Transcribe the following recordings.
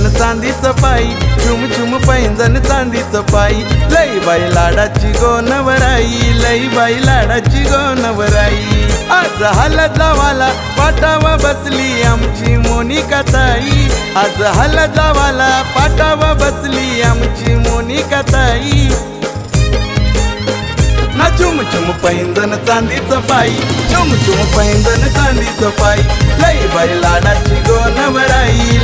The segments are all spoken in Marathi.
पैंजण चांदीचं पायी. चुम चुम पैंजण चांदीचं पायी. लई बाई लाडाची गोनवराई लई बाई लाडाची गोनवराई आज हल जावाला पाटावा बसली आमची मोनिका ताई. आज हल जावाला पाटावा बसली आमची मोनिका ताई. ना चुम चुम पैंजण चांदीचं पायी. चुम चुम पैंजण चांदीचं पायी. लई बाई लाडाची गोनवराई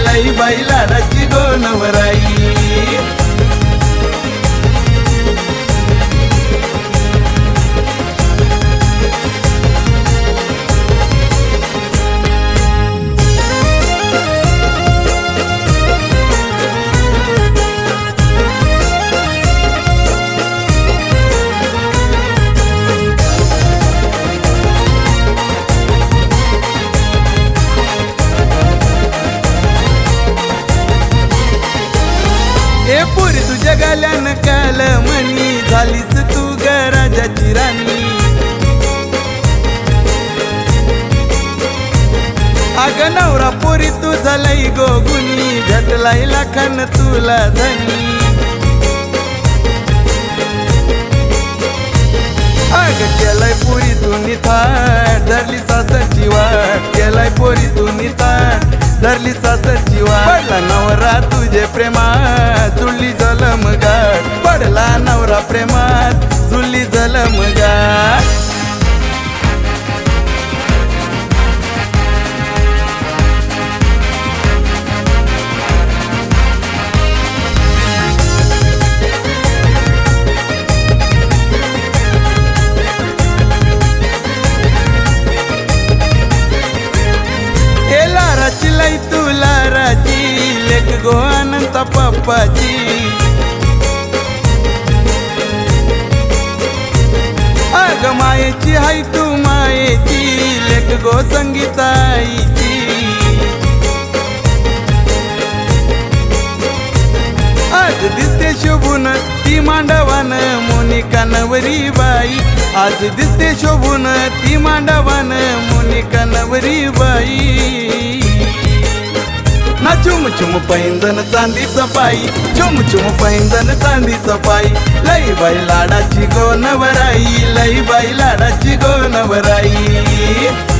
पुरी तुझ्या गाल्यानं काल म्हणी झालीस तू ग राजाची राणी. अग नवरा पोरी तू झालाय गोगुनी भेटलाई लाखान तुला धनी. अग केलाय पुरी तू निथाट धरली सासरची वाट. केलाय पोरी तू निथाट धरली सासरची वाट. नवरा तुझे प्रेमात चुली जलमगा पडला नवरा प्रेमात जुळली जलम अनंत पप्पाची अग मायेची हाय तू मायेची लेख गो संगीताईची आज दिसते शोभून ती मांडवान मोनिका नवरी बाई आज दिसते शोभून ती मांडवान मोनिका नवरी बाई चुम चुम पैंजण चांदीचं पायी चुम चुम पैंजण चांदीचं पायी लई बाई लाडाची गोनवराई लई बाई लाडाची गोनवराई नवराई.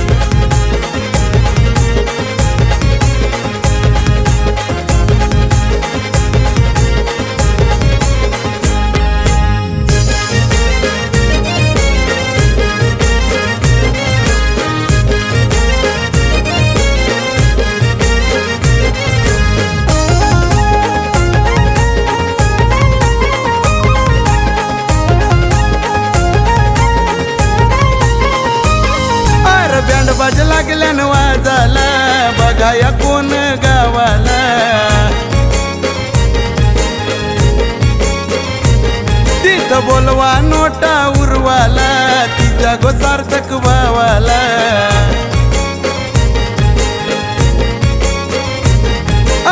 बाज वाजाला बघाया कोण गावाला. तिथं बोलवा नोटा उरवाला तिचा गो सार्थक भावाला.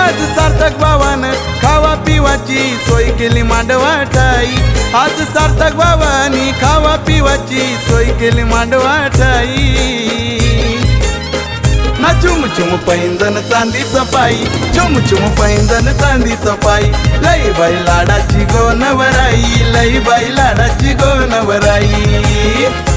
आज सार्थक भावानं खावा पिवाची सोय केली मांडवाटाई आज सार्थक भावानी खावा पिवाची सोय केली मांडवाटाई चुम चुम पैंजण चांदीचं पायी चुम चुम पैंजण चांदीचं पायी लई बाई लाडाची गोनवराई लई बाई लाडाची गोनवराई.